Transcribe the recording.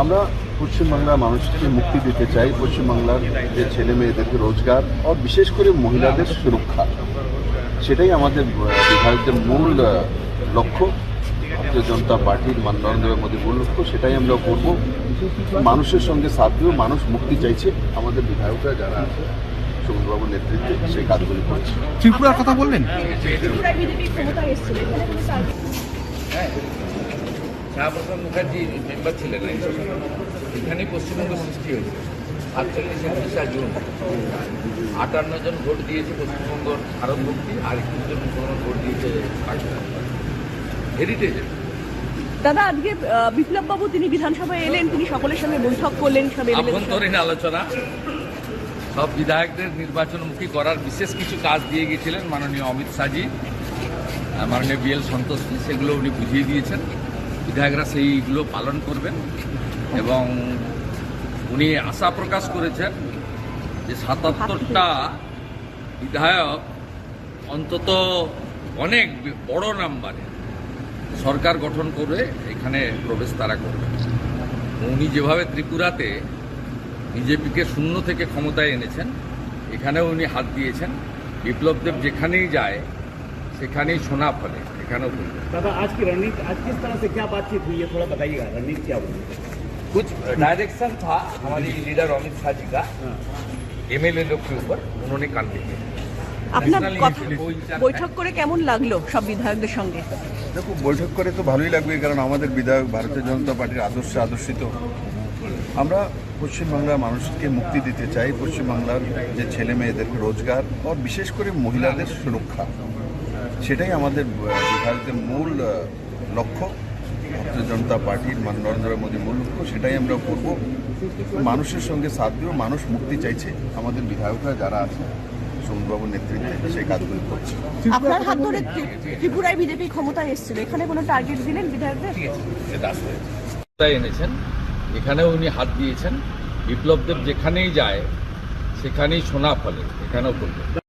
আমরা পশ্চিমবাংলার মানুষকে মুক্তি দিতে চাই পশ্চিমবাংলার যে ছেলে মেয়েদেরকে রোজগার আর বিশেষ করে মহিলাদের সুরক্ষা। সেটাই আমাদের বিধায়কদের মূল লক্ষ্য। ভারতীয় জনতা পার্টির মান নরেন্দ্র মোদীর মূল লক্ষ্য সেটাই আমরা করব। মানুষের সঙ্গে সাথ দিয়ে মানুষ মুক্তি চাইছে। আমাদের বিধায়করা যারা আছে নেতৃত্বে সেই কাজগুলি করছে। ত্রিপুরার কথা বললেন? শ্যামাপ্রসাদ মুখার্জি মেম্বার ছিলেন এখানেই পশ্চিমবঙ্গ সৃষ্টি হয়েছে। আটচল্লিশ একত্রিশা জুন। আটান্ন জন ভোট দিয়েছে পশ্চিমবঙ্গ ভারত মুক্তি আর একুশ জন ভোট দিয়েছে পাকিস্তান। হেরিটেজ দাদা আজকে বিপ্লব বাবু তিনি বিধানসভায় এলেন তিনি সকলের সঙ্গে বৈঠক করলেন সব আভ্যন্তরীণ আলোচনা। সব বিধায়কদের নির্বাচনমুখী করার বিশেষ কিছু কাজ দিয়ে গিয়েছিলেন মাননীয় অমিত শাহজি মাননীয় বিএল সন্তোষী সেগুলো উনি বুঝিয়ে দিয়েছেন। বিধায়করা সেইগুলো পালন করবেন এবং উনি আশা প্রকাশ করেছেন যে সাতাত্তরটা বিধায়ক অন্তত অনেক বড় নাম্বারে সরকার গঠন করে এখানে প্রবেশ তারা করবেন উনি যেভাবে ত্রিপুরাতে বিজেপিকে শূন্য থেকে ক্ষমতায় এনেছেন, এখানেও উনি হাত দিয়েছেন। বিপ্লবদেব যেখানেই যায়, সেখানেই সোনা ফলে। এখানেও করবেন दादा आज की रणनीति आज किस तरह से क्या बातचीत हुई है थोड़ा बताइएगा रणनीति क्या हुई कुछ डायरेक्शन था हमारी लीडर अमित शाह जी का एमएलए लोग के ऊपर उन्होंने कान लिखे আপনার National কথা Unity कोई विचार বৈঠক করে কেমন লাগলো সব বিধায়কদের সঙ্গে দেখো বৈঠক করে তো ভালোই লাগবে কারণ আমাদের বিধায়ক ভারতীয় জনতা পার্টির আদর্শে আদর্শিত আমরা পশ্চিমবাংলার মানুষকে মুক্তি দিতে চাই পশ্চিমবাংলার যে ছেলে মেয়েদেরকে রোজগার আর বিশেষ করে মহিলাদের সুরক্ষা সেটাই আমাদের বিধায়কদের মূল লক্ষ্য। ভারতীয় জনতা পার্টির মান নরেন্দ্র মোদীর মূল লক্ষ্য সেটাই আমরা করব। মানুষের সঙ্গে সাথ দিয়েও মানুষ মুক্তি চাইছে। আমাদের বিধায়করা যারা আছে সোমবাবুর নেতৃত্বে সেই কাজগুলি করছে। আপনার হাত ধরে ত্রি- ত্রিপুরায় বিজেপি ক্ষমতায় এসেছিল। এখানে কোনো টার্গেট দিলেন বিধায়কদের? তাই এনেছেন এখানেও উনি হাত দিয়েছেন। বিপ্লবদেব যেখানেই যায় সেখানেই সোনা ফলে এখানেও করবেন